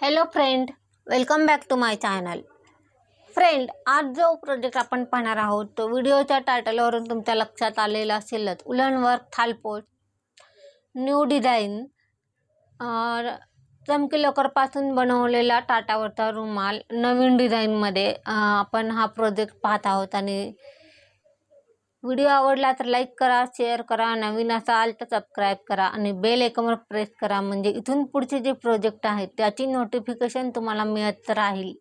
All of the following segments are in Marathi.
Hello friend welcome back to my channel friend आज जो प्रोजेक्ट आपण पाहणार आहोत तो व्हिडिओच्या टायटलवरून तुमच्या लक्षात आलेला असेलच उलन वर्क थालपोट न्यू डिझाईन चमकी लोकरपासून बनवलेला टाटावरचा रुमाल नवीन डिझाईनमध्ये आपण हा प्रोजेक्ट पाहत आहोत आणि व्हिडिओ आवडला तर लाईक करा शेअर करा नवीन असाल तर सबस्क्राईब करा आणि बेल एकमवर प्रेस करा. म्हणजे इथून पुढचे जे प्रोजेक्ट आहेत त्याची नोटिफिकेशन तुम्हाला मिळत राहील.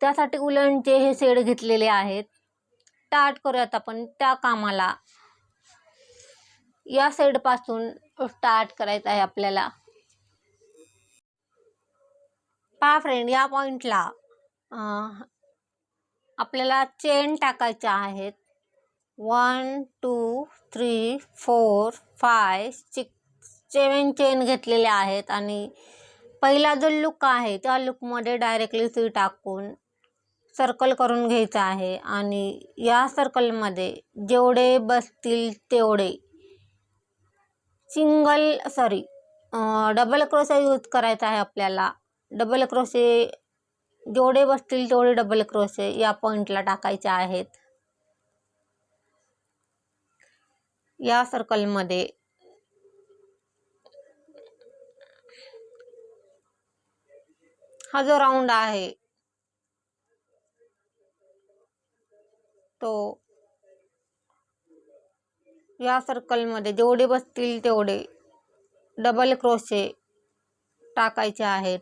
त्यासाठी उलणचे हे शेड घेतलेले आहेत. स्टार्ट करूयात आपण त्या कामाला. या साईडपासून स्टार्ट करायचं आहे आपल्याला. पहा फ्रेंड या पॉईंटला आपल्याला चेन टाकायच्या आहेत. One two three four five six seven chain घेतलेल्या आहेत. आणि पहिला जो लुक आहे त्या लुकमध्ये डायरेक्टली सुई टाकून सर्कल करून घ्यायचं आहे. आणि या सर्कलमध्ये जेवढे बसतील तेवढे single sorry double crochet use करायचा आहे आपल्याला. डबल क्रोशे जेवढे बसतील तेवढे डबल क्रोशे या पॉईंटला टाकायचे आहेत. या सर्कलमध्ये हा जो राऊंड आहे तो या सर्कलमध्ये जेवढे बसतील तेवढे डबल क्रोशे टाकायचे आहेत.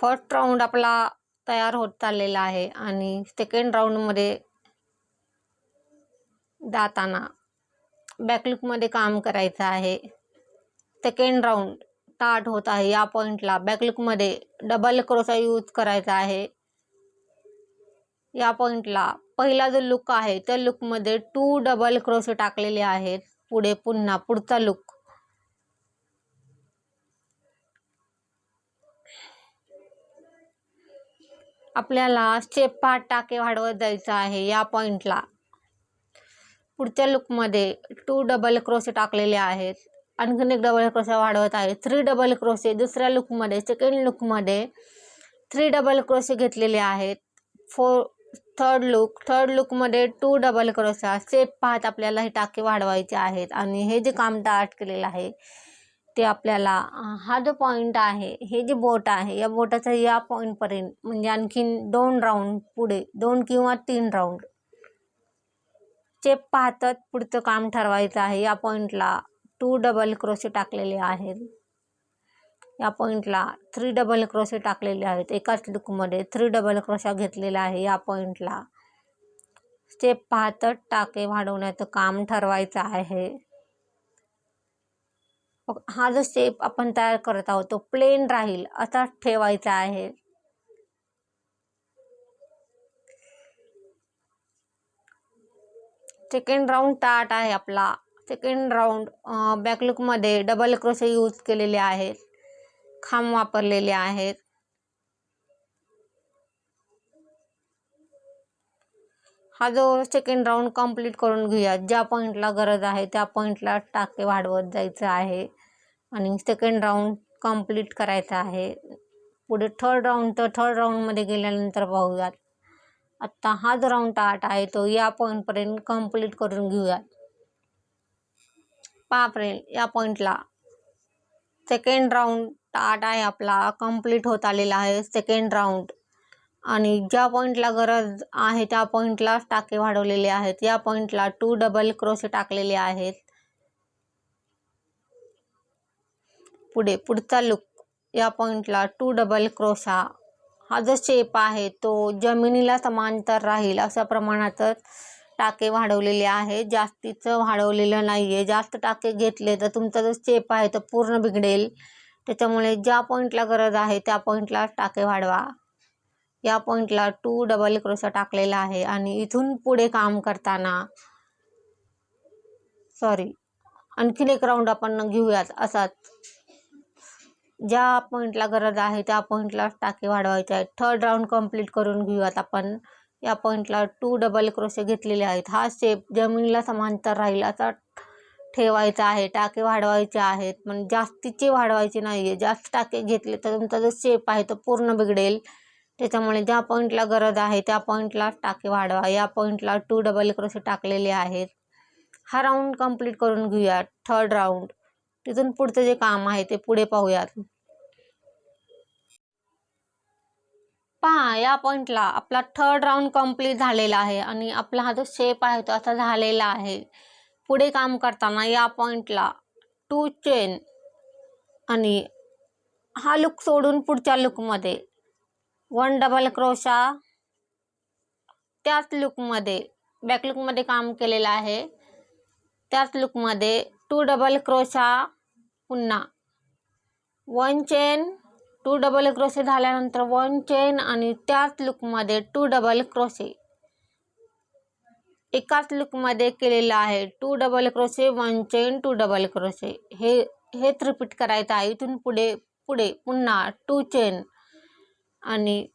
फर्स्ट राऊंड आपला तयार होत चाललेला आहे. आणि सेकंड राऊंडमध्ये जाताना बॅकलुकमध्ये काम करायचं आहे. सेकंड राऊंड स्टार्ट होत आहे या पॉईंटला बॅकलुकमध्ये डबल क्रोसा यूज करायचा आहे. या पॉईंटला पहिला जो लुक आहे त्या लुकमध्ये टू डबल क्रोसे टाकलेले आहेत. पुढे पुन्हा पुढचा लुक आपल्याला स्टेप पाच टाके वाढवत जायचं आहे या पॉईंटला पुढच्या लुकमध्ये टू डबल क्रोसे टाकलेले आहेत. आणखीन एक डबल क्रोसे वाढवत आहे. थ्री डबल क्रोसे दुसऱ्या लुकमध्ये सेकंड लुकमध्ये थ्री डबल क्रोसे घेतलेले आहेत. फोर थर्ड लुक थर्ड लुकमध्ये टू डबल क्रोसा स्टेप पाहत आपल्याला हे टाके वाढवायचे आहेत. आणि हे जे काम स्टार्ट केलेलं आहे ते आपल्याला हा जो पॉईंट आहे हे जे बोट आहे या बोटाचा या पॉईंटपर्यंत म्हणजे आणखीन दोन राऊंड पुढे दोन किंवा तीन राऊंड चेप पाहतात पुढचं काम ठरवायचं आहे. या पॉईंटला टू डबल क्रोशे टाकलेले आहेत. या पॉईंटला थ्री डबल क्रोशे टाकलेले आहेत. एकाच लुकमध्ये थ्री डबल क्रोशा घेतलेला आहे. या पॉईंटला स्टेप पाहतच टाके वाढवण्याचं काम ठरवायचं आहे. हा जो शेप आपण तयार करत आहोत तो प्लेन राहील. असा ठेवायचा आहे. सेकंड राऊंड टाट आहे आपला. सेकंड राऊंड बॅकलुकमध्ये डबल क्रोशे यूज केलेले आहेत. खांब वापरलेले आहेत. हा जो सेकंड राऊंड कंप्लीट करून घेऊया. ज्या पॉईंटला गरज आहे त्या पॉईंटला टाके वाढवत जायचं आहे. आणि सेकंड राऊंड कंप्लीट करायचा आहे. पुढे थर्ड राऊंड तर थर्ड राऊंडमध्ये गेल्यानंतर पाहूयात. आत्ता हा जो राऊंड टाट आहे तो या पॉईंटपर्यंत कंप्लीट करून घेऊयात. पापरेल या पॉईंटला सेकंड राऊंड टाट आहे आपला कंप्लीट होत आलेला आहे. सेकंड राऊंड आणि ज्या पॉईंटला गरज आहे त्या पॉईंटलाच टाके वाढवलेले आहेत. या पॉईंटला टू डबल क्रोशे टाकलेले आहेत. पुढे पुढचा लुक या पॉईंटला टू डबल क्रोशा हा जो शेप आहे तो जमिनीला समांतर राहील अशा प्रमाणातच टाके वाढवलेले आहे जास्तीचं वाढवलेलं नाही आहे जास्त टाके घेतले तर तुमचा जो शेप आहे तो पूर्ण बिघडेल. त्याच्यामुळे ज्या पॉईंटला गरज आहे त्या पॉईंटला टाके वाढवा. या पॉईंटला टू डबल क्रोशा टाकलेला आहे. आणि इथून पुढे काम करताना सॉरी आणखीन एक राऊंड आपण घेऊयात. असाच. ज्या पॉईंटला गरज आहे त्या पॉईंटला टाके वाढवायचे आहेत. थर्ड राऊंड कंप्लीट करून घेऊयात आपण. या पॉईंटला टू डबल क्रोशे घेतलेले आहेत. हा शेप जमिनीला समांतर राहील असा ठेवायचा आहे. टाके वाढवायचे आहेत. पण जास्तीचे वाढवायचे नाही आहे जास्त टाके घेतले तर तुमचा जो शेप आहे तो पूर्ण बिघडेल. त्याच्यामुळे ज्या पॉईंटला गरज आहे त्या पॉईंटला टाके वाढवा. या पॉईंटला टू डबल क्रोशे टाकलेले आहेत. हा राऊंड कंप्लीट करून घेऊयात थर्ड राऊंड तिथून पुढचं जे काम आहे ते पुढे पाहूयात. पहा या पॉईंटला आपला थर्ड राऊंड कंप्लीट झालेला आहे आणि आपला हा जो शेप आहे तो असा झालेला आहे. पुढे काम करताना या पॉईंटला टू चेन आणि हा लुक सोडून पुढच्या लुकमध्ये वन डबल क्रोशा त्याच लुकमध्ये बॅक लुकमध्ये काम केलेलं आहे. त्याच लुकमध्ये टू डबल क्रोशा पुन्हा. One chain two double crochet झाल्यानंतर वन चेन आणि त्याच लुकमध्ये टू डबल क्रोशे एकाच लुकमध्ये केलेलं आहे two double crochet one chain two double crochet हे हेच रिपीट करायचं आहे. इथून पुढे पुढे पुन्हा टू चेन आणि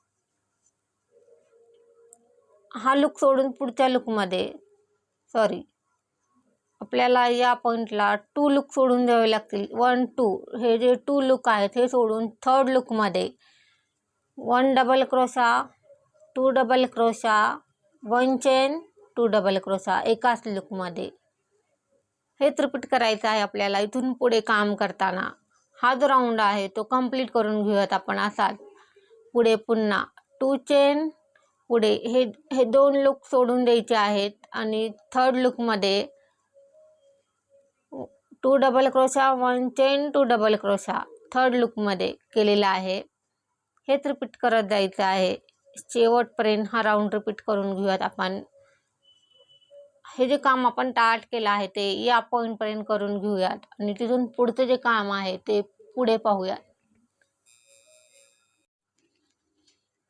हा लुक सोडून पुढच्या लुकमध्ये सॉरी आपल्याला या पॉईंटला टू लुक सोडून द्यावे लागतील. वन टू हे जे टू लुक आहेत हे सोडून third लुकमध्ये one double crochet two double crochet one chain two double crochet एकाच लुकमध्ये हेच रिपीट करायचं आहे आपल्याला इथून पुढे काम करताना. हा जो राऊंड आहे तो कंप्लीट करून घेऊयात आपण असाच. पुढे पुन्हा. टू चेन पुढे. हे हे दोन लुक सोडून द्यायचे आहेत. आणि third लुकमध्ये two double crochet one chain two double crochet third लुकमध्ये केलेला आहे. हेच रिपीट करत जायचं आहे. शेवटपर्यंत हा राऊंड रिपीट करून घेऊयात आपण. हे जे काम आपण टार्ट केलं आहे ते या पॉईंटपर्यंत करून घेऊयात. आणि तिथून पुढचं जे काम आहे ते पुढे पाहूयात.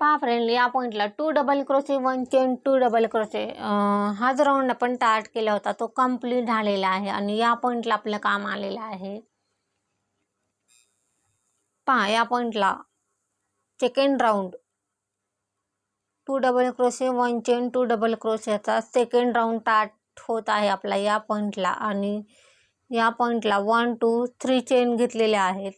पहा फ्रेंड या पॉईंटला two double crochet one chain two double crochet हा जो राऊंड आपण स्टार्ट केला होता. तो कंप्लीट झालेला आहे आणि या पॉईंटला आपलं काम आलेलं आहे. पहा या पॉईंटला second round two double crochet one chain two double क्रोशेचा second round start होत आहे आपला या पॉईंटला आणि या पॉईंटला वन टू थ्री चेन घेतलेल्या आहेत.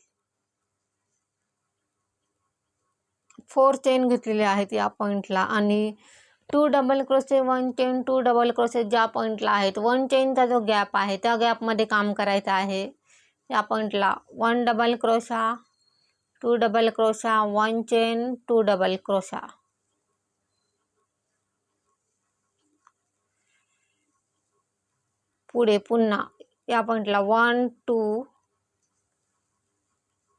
फोर चेन घेतलेले आहेत या पॉईंटला आणि two double crochet one chain two double crochet ज्या पॉईंटला आहेत वन चेनचा जो गॅप आहे त्या गॅपमध्ये काम करायचं आहे या पॉईंटला one double crochet two double crochet one chain two double crochet पुढे पुन्हा या पॉईंटला वन टू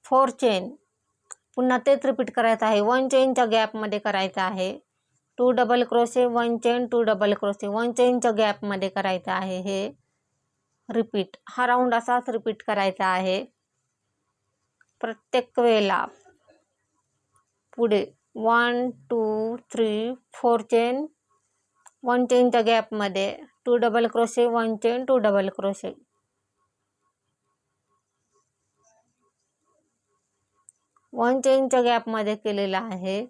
फोर चेन. तेच रिपीट करायचं आहे. वन चेनच्या गॅपमध्ये करायचं आहे. Two double crochet one chain two double crochet one चेनच्या गॅपमध्ये करायचं आहे हे रिपीट हा असाच रिपीट आहे. प्रत्येक वेळेला पुढे one two three four chain one चेनच्या गॅपमध्ये two double crochet one chain two double crochet one चेनच्या गॅपमध्ये केलेला आहे.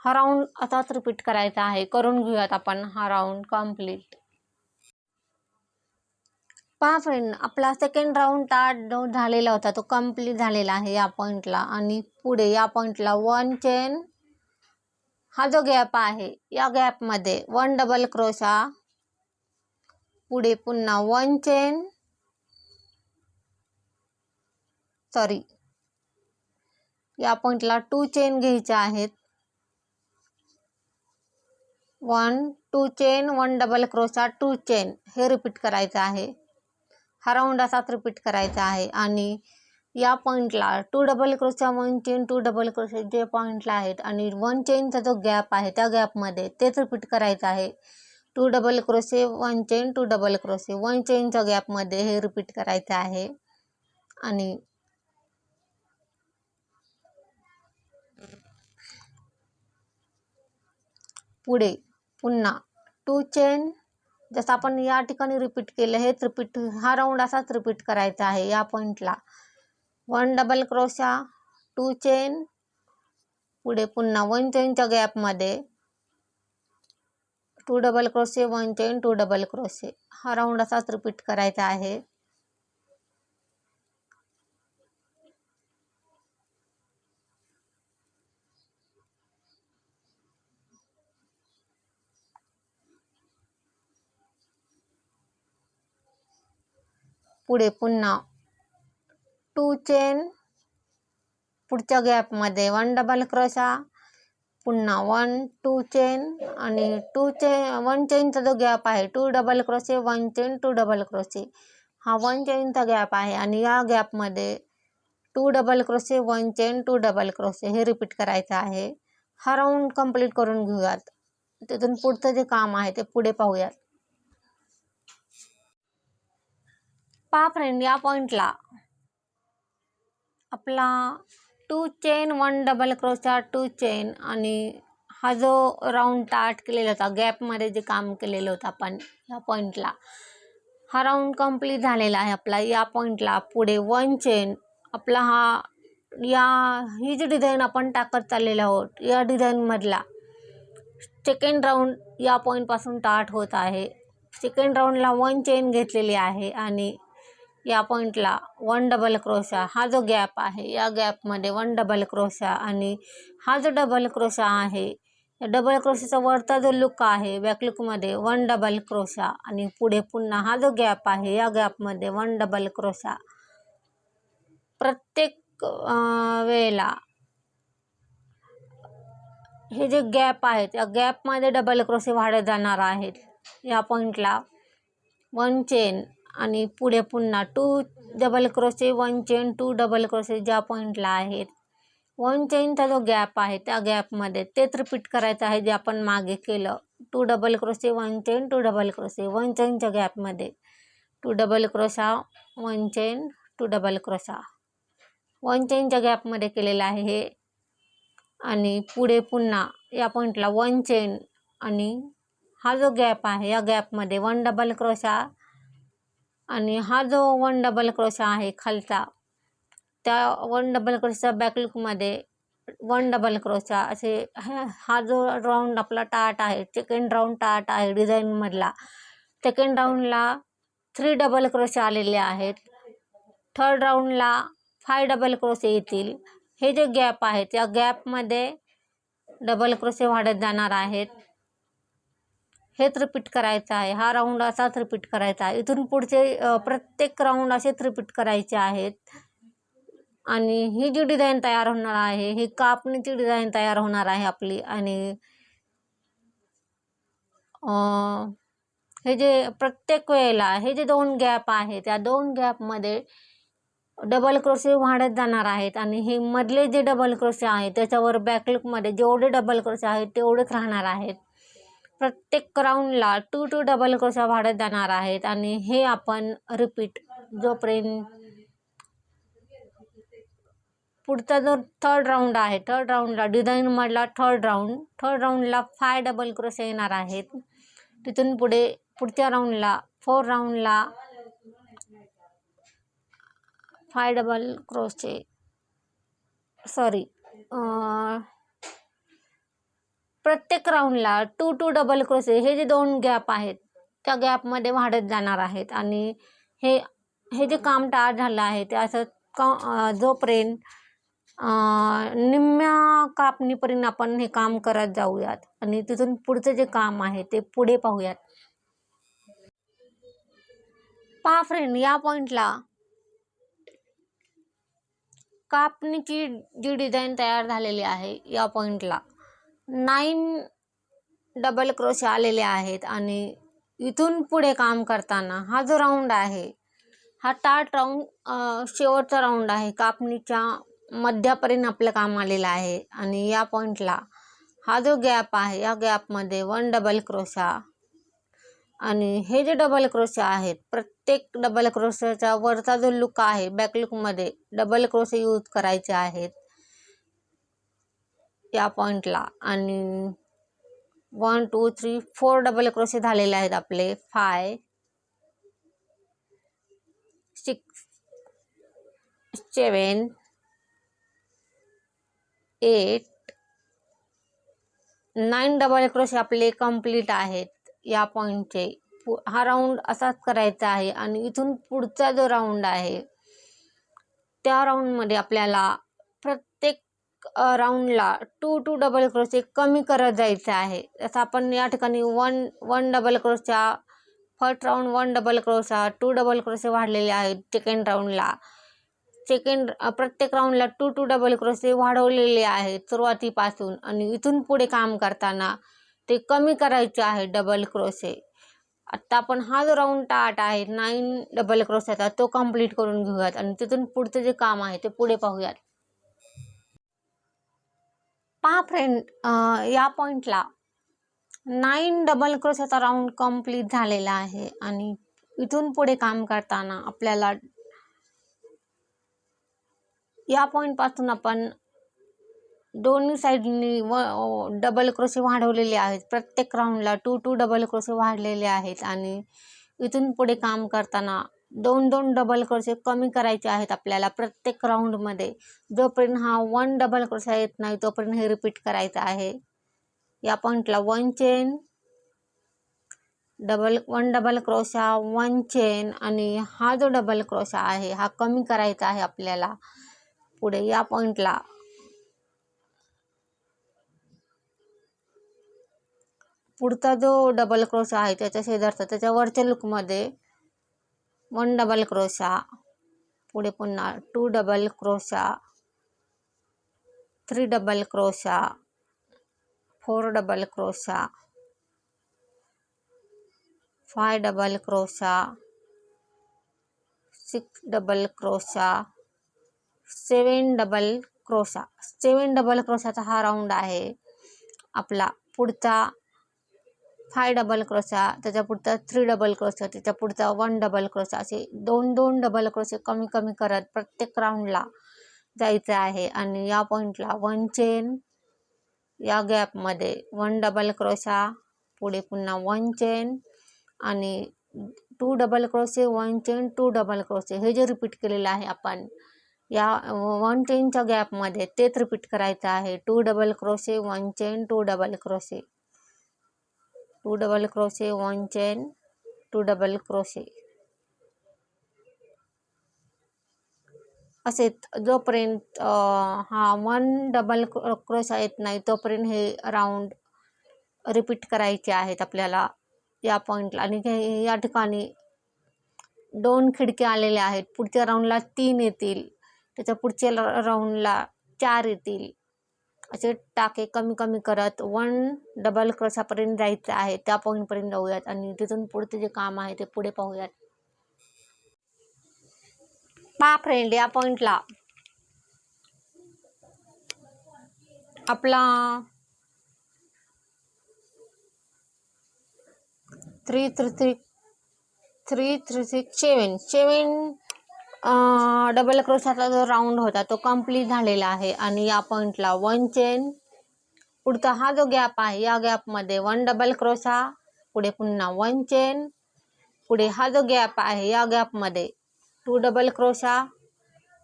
हा राऊंड असाच रिपीट करायचा आहे. करून घेऊयात आपण हा राऊंड कंप्लीट पहा फ्रेंड आपला सेकंड राऊंड स्टार्ट झालेला होता. तो कंप्लीट झालेला आहे या पॉईंटला आणि पुढे या पॉईंटला वन चेन हा जो गॅप आहे या गॅपमध्ये वन डबल क्रोशा पुढे पुन्हा वन चेन सॉरी या पॉईंटला टू चेन घ्यायच्या आहेत. One two chain one double crochet two chain हे रिपीट करायचं आहे. हा राऊंड असाच रिपीट करायचा आहे. आणि या पॉईंटला two double crochet one chain two double crochet जे पॉईंटला आहेत आणि वन चेनचा जो गॅप आहे त्या गॅपमध्ये तेच रिपीट करायचं आहे. Two double crochet one chain two double crochet one चेनच्या गॅपमध्ये हे रिपीट करायचं आहे. आणि पुढे पुन्हा टू चेन जसं आपण या ठिकाणी रिपीट केलं हेच रिपीट हा राऊंड असाच रिपीट करायचा आहे या पॉईंटला one double crochet two chain पुढे पुन्हा वन चेनच्या गॅपमध्ये two double crochet one chain two double crochet हा राऊंड असाच रिपीट करायचा आहे. पुढे पुन्हा टू चेन पुढच्या गॅपमध्ये वन डबल क्रोशा पुन्हा वन टू चेन आणि टू चेन वन चेनचा जो गॅप आहे two double crochet one chain two double crochet हा वन चेनचा गॅप आहे आणि या गॅपमध्ये two double crochet one chain two double crochet हे रिपीट करायचं आहे. हा राऊंड कंप्लीट करून घेऊयात. तिथून पुढचं जे काम आहे ते पुढे पाहूयात. पहा फ्रेंड या पॉईंटला आपला two chain one double crochet two chain. आणि हा जो राऊंड टार्ट केलेला होता गॅपमध्ये जे काम केलेलं होतं आपण या पॉईंटला हा राऊंड कंप्लीट झालेला आहे आपला. या पॉईंटला पुढे वन चेन आपला हा या ही जी डिझाईन आपण टाकत चाललेलो आहोत या डिझाईनमधला सेकंड राऊंड या पॉईंटपासून टाट होत आहे. सेकंड राऊंडला वन चेन घेतलेली आहे आणि या पॉईंटला वन डबल क्रोशा हा जो गॅप आहे या गॅपमध्ये वन डबल क्रोशा आणि हा जो डबल क्रोशा आहे या डबल क्रोशाचा वरचा जो लुक आहे बॅकलुकमध्ये वन डबल क्रोशा आणि पुढे पुन्हा हा जो गॅप आहे या गॅपमध्ये वन डबल क्रोशा प्रत्येक वेळेला हे जे गॅप आहेत या गॅपमध्ये डबल क्रोशे वाढत जाणार आहेत. या पॉईंटला वन चेन आणि पुढे पुन्हा two double crochet one chain two double crochet ज्या पॉईंटला आहेत. वन चेनचा जो गॅप आहे त्या गॅपमध्ये तेच रिपीट करायचं आहे जे आपण मागे केलं. Two double crochet one chain two double crochet one चेनच्या गॅपमध्ये two double crochet one chain two double crochet one चेनच्या गॅपमध्ये केलेलं आहे हे. आणि पुढे पुन्हा या पॉईंटला वन चेन आणि हा जो गॅप आहे या गॅपमध्ये वन डबल क्रोशा आणि हा जो वन डबल क्रोशा आहे खालचा त्या वन डबल क्रोशा बॅकलुकमध्ये वन डबल क्रोशा असे हा जो राऊंड आपला टाट आहे सेकंड राऊंड टाट आहे डिझाईनमधला सेकंड राऊंडला थ्री डबल क्रोशे आलेले आहेत. थर्ड राऊंडला फाय डबल क्रोशे येतील. हे जे गॅप आहेत या गॅपमध्ये डबल क्रोशे वाढत जाणार आहेत. हेच रिपीट करायचं आहे. हा राऊंड असाच रिपीट करायचा आहे. इथून पुढचे प्रत्येक राऊंड असेच रिपीट करायचे आहेत. आणि ही जी डिझाईन तयार होणार आहे ही कापणीची डिझाईन तयार होणार आहे आपली. आणि हे जे प्रत्येक वेळेला हे जे दोन गॅप आहेत त्या दोन गॅपमध्ये डबल क्रोशे वाढत जाणार आहेत. आणि हे मधले जे डबल क्रोशे आहेत त्याच्यावर बॅकलुकमध्ये जेवढे डबल क्रोशे आहेत तेवढेच राहणार आहेत. प्रत्येक राऊंडला टू टू डबल क्रोशा वाढत जाणार आहेत आणि हे आपण रिपीट जोपर्यंत पुढचा जो थर्ड राऊंड आहे थर्ड राऊंडला डिझाईनमधला थर्ड राऊंड थर्ड राऊंडला फाय डबल क्रोशे येणार आहेत. तिथून पुढे पुढच्या राऊंडला फोर राऊंडला फाय डबल क्रोशे सॉरी प्रत्येक राऊंडला टू टू डबल क्रोसे हे जे दोन गॅप आहेत त्या गॅपमध्ये वाढत जाणार आहेत. आणि हे हे जे काम टाळ झालं आहे ते असं का जोपर्यंत निम्म्या कापणीपर्यंत आपण हे काम करत जाऊयात आणि तिथून पुढचं जे काम आहे ते पुढे पाहूयात. पहा फ्रेंड या पॉईंटला कापणीची जी डिझाईन तयार झालेली आहे या पॉईंटला नाईन डबल क्रोशे आलेले आहेत आणि इथून पुढे काम करताना हा जो राऊंड आहे हा टाट राऊंड शेवटचा राऊंड आहे. कापणीच्या मध्यापर्यंत आपलं काम आलेलं आहे आणि या पॉईंटला हा जो गॅप आहे या गॅपमध्ये वन डबल क्रोशा आणि हे जे डबल क्रोश आहेत प्रत्येक डबल क्रोशाचा वरचा जो लुक आहे बॅक लुकमध्ये डबल क्रोशे यूज करायचे आहेत. या पॉईंटला आणि one two three four double crochet झालेले आहेत आपले. Five six seven eight nine double crochet आपले कंप्लीट आहेत या पॉईंटचे पु हा राऊंड असाच करायचा आहे आणि इथून पुढचा जो राऊंड आहे त्या राऊंडमध्ये आपल्याला प्रत्येक राऊंडला टू टू डबल क्रोशे कमी करत जायचं आहे. जसं आपण या ठिकाणी one one double crochet first round one double crochet two double crochet वाढलेले आहेत सेकंड राऊंडला सेकंड प्रत्येक राऊंडला टू टू डबल क्रोशे वाढवलेले आहेत सुरुवातीपासून. आणि इथून पुढे काम करताना ते कमी करायचे आहे डबल क्रोशे आत्ता आपण हा जो राऊंड टाट आहे नाईन डबल क्रोशाचा तो कंप्लीट करून घेऊयात. आणि तिथून पुढचं जे काम आहे ते पुढे पाहूयात. पहा फ्रेंड या पॉईंटला नाईन डबल क्रोशाचा राऊंड कंप्लीट झालेला आहे आणि इथून पुढे काम करताना आपल्याला या पॉईंटपासून आपण दोन्ही साईडनी व डबल क्रोशे वाढवलेले आहेत. प्रत्येक राऊंडला टू टू डबल क्रोशे वाढलेले आहेत आणि इथून पुढे काम करताना दोन दोन डबल क्रोशे कमी करायचे आहेत आपल्याला प्रत्येक राऊंडमध्ये जोपर्यंत हा वन डबल क्रोशा येत नाही तोपर्यंत हे रिपीट करायचं आहे. या पॉईंटला one chain double one double crochet one chain आणि हा जो डबल क्रोशा आहे हा कमी करायचा आहे आपल्याला. पुढे या पॉईंटला पुढचा जो डबल क्रोशा आहे त्याच्या शेजारचा त्याच्या वरच्या लुकमध्ये वन डबल क्रोशा. पुढे पुन्हा two double crochet. Three double crochet. Four double crochet. Five double crochet. Six double crochet. Seven double crochet. Seven double क्रोशाचा हा राऊंड आहे आपला पुढचा. फाय डबल क्रोशा त्याच्या पुढचा थ्री डबल क्रोशा त्याच्या पुढचा वन डबल क्रोशा असे दोन दोन डबल क्रोशे कमी कमी करत प्रत्येक राऊंडला जायचं आहे. आणि या पॉईंटला वन चेन या गॅपमध्ये वन डबल क्रोशा पुढे पुन्हा वन चेन आणि two double crochet one chain two double crochet हे जे रिपीट केलेलं आहे आपण या वन चेनच्या गॅपमध्ये तेच रिपीट करायचं आहे. Two double crochet one chain two double crochet two double crochet one chain two double crochet. असेच जोपर्यंत हा वन डबल क्रोशा येत नाही तोपर्यंत हे राऊंड रिपीट करायचे आहेत आपल्याला या पॉईंटला आणि हे या ठिकाणी दोन खिडक्या आलेल्या आहेत. पुढच्या राऊंडला तीन येतील. त्याच्या पुढच्या राऊंडला चार येतील. असे टाके कमी कमी करत वन डबल क्रसापर्यंत जायचं आहे. त्या पॉईंटपर्यंत जाऊयात आणि तिथून पुढचं जे काम आहे ते पुढे पाहूयात. पा फ्रेंड या पॉईंटला आपला three three three three three six seven seven double क्रोशाचा जो राऊंड होता तो कंप्लीट झालेला आहे. आणि या पॉईंटला वन चेन पुढचा हा जो गॅप आहे या गॅपमध्ये वन डबल क्रोशा पुढे पुन्हा वन चेन पुढे हा जो गॅप आहे या गॅपमध्ये टू डबल क्रोशा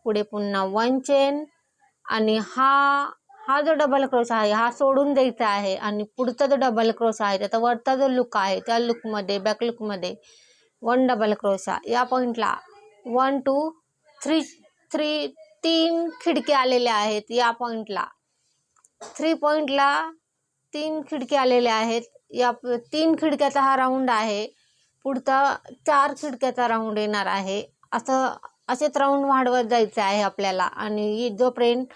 पुढे पुन्हा वन चेन आणि हा हा जो डबल क्रोश आहे हा सोडून द्यायचा आहे. आणि पुढचा जो डबल क्रोश आहे त्याचा वरचा जो लुक आहे त्या लुकमध्ये बॅक लुकमध्ये वन डबल क्रोशा या पॉईंटला वन टू थ्री थ्री तीन खिडक्या आलेल्या आहेत या पॉईंटला थ्री पॉईंटला तीन खिडक्या आलेल्या आहेत. या तीन खिडक्याचा हा राऊंड आहे. पुढचा चार खिडक्याचा राऊंड येणार आहे. असं असेच राऊंड वाढवत जायचं आहे आपल्याला. आणि जोपर्यंत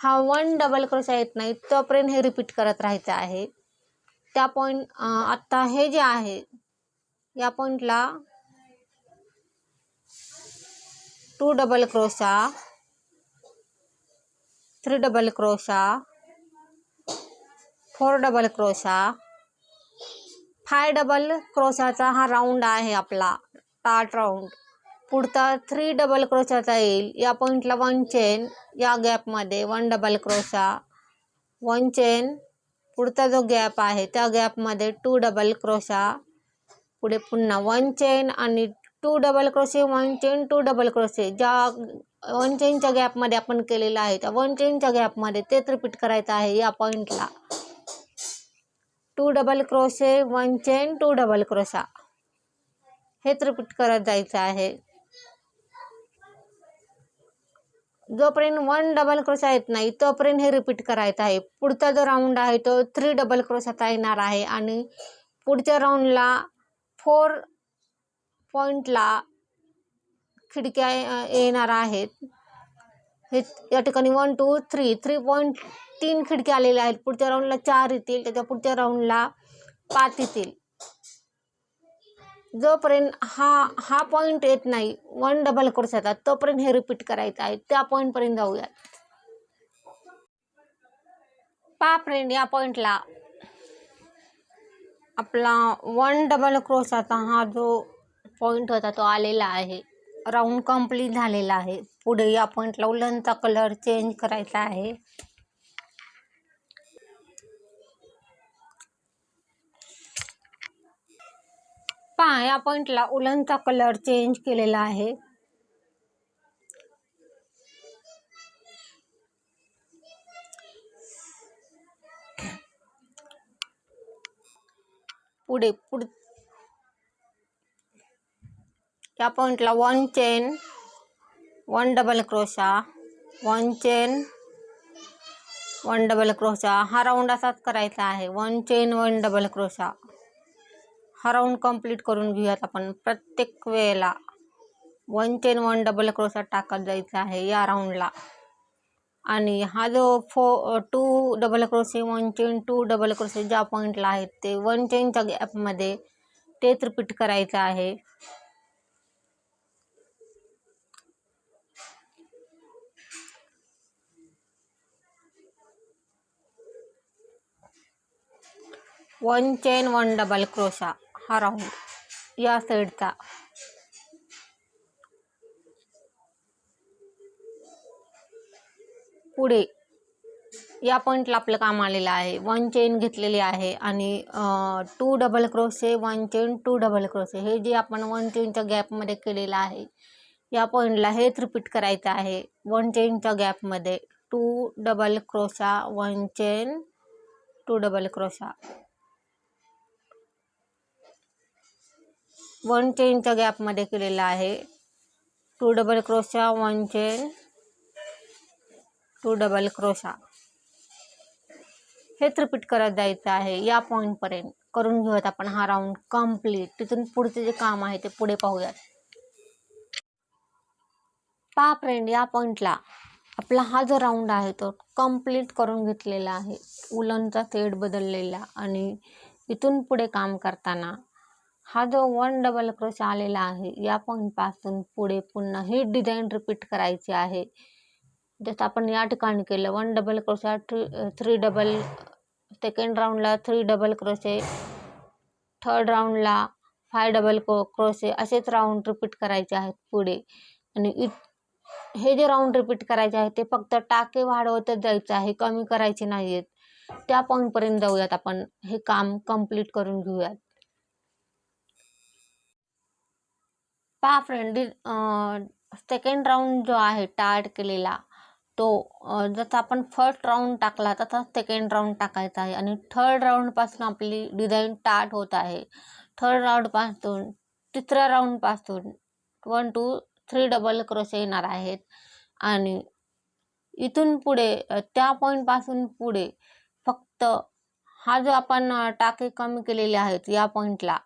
हा वन डबल क्रोशा येत नाही तोपर्यंत हे रिपीट करत राहायचं आहे. त्या पॉईंट आत्ता हे जे आहे या पॉईंटला two double crochet three double crochet four double crochet five double क्रोशाचा हा राऊंड आहे आपला. टाट राऊंड पुढचा थ्री डबल क्रोशाचा येईल. या पॉईंटला वन चेन या गॅपमध्ये one double crochet one chain पुढचा जो गॅप आहे त्या गॅपमध्ये टू डबल क्रोशा पुढे पुन्हा वन चेन आणि two double crochet one chain two double crochet ज्या वन चेनच्या गॅपमध्ये आपण केलेलं आहे त्या वन चेनच्या गॅपमध्ये तेच रिपीट करायचं आहे या पॉईंटला two double crochet one chain two double crochet हेच रिपीट करत जायचं आहे. जोपर्यंत वन डबल क्रोशा येत नाही तोपर्यंत हे रिपीट करायचं आहे. पुढचा जो राऊंड आहे तो थ्री डबल क्रोशाचा येणार आहे. आणि पुढच्या राऊंडला फोर पॉईंटला खिडक्या येणार आहेत. हे या ठिकाणी one two three three point तीन खिडक्या आलेल्या आहेत. पुढच्या राऊंडला चार येतील. त्याच्या पुढच्या राऊंडला पाच येतील. जोपर्यंत हा हा पॉईंट येत नाही वन डबल क्रोशाचा तोपर्यंत हे रिपीट करायचं आहे. त्या पॉईंटपर्यंत जाऊयात. पा फ्रेंड या पॉईंटला आपला वन डबल क्रोशाचा हा जो पॉईंट होता तो आलेला आहे. राऊंड कंप्लीट झालेला आहे. पुढे या पॉईंटला उलनचा कलर चेंज करायचा आहे. पहा या पॉईंटला उलनचा कलर चेंज केलेला आहे. पुढे पुढ या पॉईंटला one chain one double crochet one chain one double crochet हा राऊंड असाच करायचा आहे. One chain one double crochet हा राऊंड कंप्लीट करून घेऊयात आपण प्रत्येक वेळेला. One chain one double crochet टाकत जायचा आहे या राऊंडला आणि हा जो फो two double crochet one chain two double crochet ज्या पॉईंटला आहेत ते वन चेनच्या गॅपमध्ये तेच रिपीट करायचं आहे. One chain one double crochet हा राऊंड या साईडचा पुढे. या पॉईंटला आपलं काम आलेलं आहे. वन चेन घेतलेली आहे आणि two double crochet one chain two double crochet हे जे आपण वन चेनच्या गॅपमध्ये केलेलं आहे या पॉईंटला हेच रिपीट करायचं आहे. वन चेनच्या गॅपमध्ये two double crochet one chain two double crochet one चेनच्या गॅपमध्ये केलेला आहे. Two double crochet one chain two double crochet हेच रिपीट करत जायचं आहे या पॉईंटपर्यंत करून घेऊयात आपण हा राऊंड कंप्लीट तिथून पुढचे जे काम आहे ते पुढे पाहूयात. पा फ्रेंड या पॉईंटला आपला हा जो राऊंड आहे तो कंप्लीट करून घेतलेला आहे. उलनचा सेट बदललेला आणि इथून पुढे काम करताना हा जो वन डबल क्रोश आलेला आहे या पॉईंटपासून पुढे पुन्हा ही डिझाईन रिपीट करायची आहे. जसं आपण या ठिकाणी केलं one double crochet three three double second राऊंडला three double crochet third राऊंडला फाय डबल क्रो क्रोशे असेच राऊंड रिपीट करायचे आहेत पुढे. आणि इत हे जे राऊंड रिपीट करायचे आहे ते फक्त टाके वाढवतच जायचं आहे कमी करायचे नाही आहेत त्या पॉईंटपर्यंत जाऊयात आपण. हे काम कंप्लीट करून घेऊयात. पहा फ्रेंड सेकंड राऊंड जो आहे टार्ट केलेला तो जसा आपण फर्स्ट राऊंड टाकला तसा सेकंड राऊंड टाकायचा आहे. आणि थर्ड राऊंडपासून आपली डिझाईन स्टार्ट होत आहे. थर्ड राऊंडपासून तिसऱ्या राऊंडपासून one two three double crochet येणार आहेत. आणि इथून पुढे त्या पॉईंटपासून पुढे फक्त हा जो आपण टाके कमी केलेले आहेत या पॉईंटला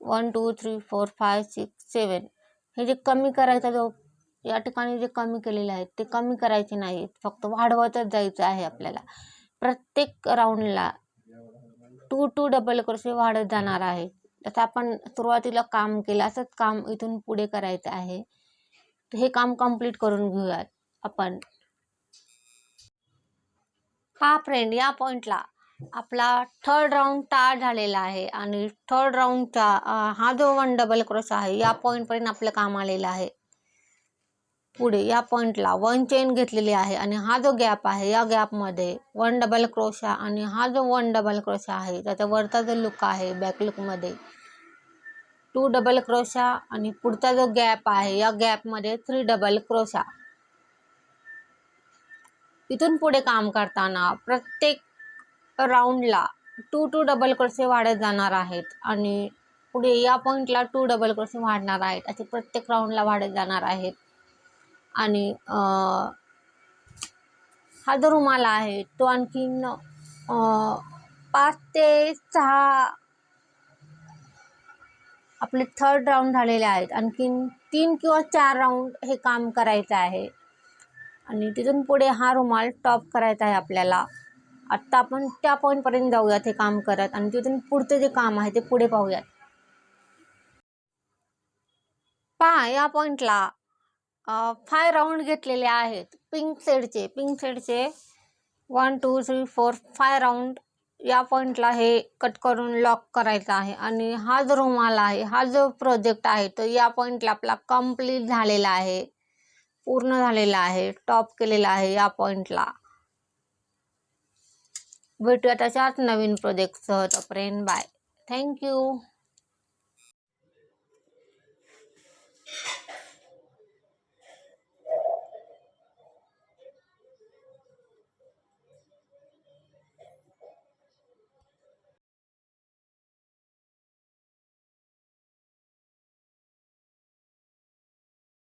one two three four five six seven. हे जे कमी करायचा जो या ठिकाणी जे कमी केलेले आहेत ते कमी करायचे नाहीत. फक्त वाढवतच जायचं आहे आपल्याला. प्रत्येक राऊंडला टू टू डबल क्रोशे वाढत जाणार आहे. जसं आपण सुरुवातीला काम केलं असंच काम इथून पुढे करायचं आहे. हे काम कंप्लीट करून घेऊयात आपण. हा फ्रेंड या पॉईंटला आपला थर्ड राऊंड टाळ झालेला आहे आणि थर्ड राऊंडचा हा जो वन डबल क्रोश आहे या पॉईंटपर्यंत आपलं काम आलेलं आहे. पुढे या पॉईंटला वन चेन घेतलेली आहे आणि हा जो गॅप आहे या गॅपमध्ये वन डबल क्रोशा आणि हा जो वन डबल क्रोशा आहे त्याचा वरचा जो लुक आहे बॅक लुकमध्ये टू डबल क्रोशा आणि पुढचा जो गॅप आहे या गॅपमध्ये थ्री डबल क्रोशा इथून पुढे काम करताना प्रत्येक राऊंडला टू टू डबल क्रोशे वाढत जाणार आहेत. आणि पुढे या पॉईंटला टू डबल क्रोशे वाढणार आहेत. असे प्रत्येक राऊंडला वाढत जाणार आहेत. आणि हा जो रुमाल आहे तो आणखीन पाच ते सहा आपले थर्ड राऊंड झालेले आहेत. आणखीन तीन किंवा चार राऊंड हे काम करायचं आहे. आणि तिथून पुढे हा रुमाल टॉप करायचा आहे आपल्याला. आत्ता आपण त्या पॉईंटपर्यंत जाऊयात हे काम करत आणि तिथून पुढचं जे काम आहे ते पुढे पाहूयात. पहा या पॉईंटला फाय राऊंड घेतलेले आहेत. पिंक सेडचे pink सेडचे one two three four five round या पॉईंटला हे कट करून लॉक करायचा आहे. आणि हा जो रुमाल आहे हा जो प्रोजेक्ट आहे तो या पॉईंटला आपला कंप्लीट झालेला आहे. पूर्ण झालेला आहे टॉप केलेला आहे या पॉईंटला भेटूया अशाच नवीन प्रोजेक्टसह तोपर्यंत बाय थँक्यू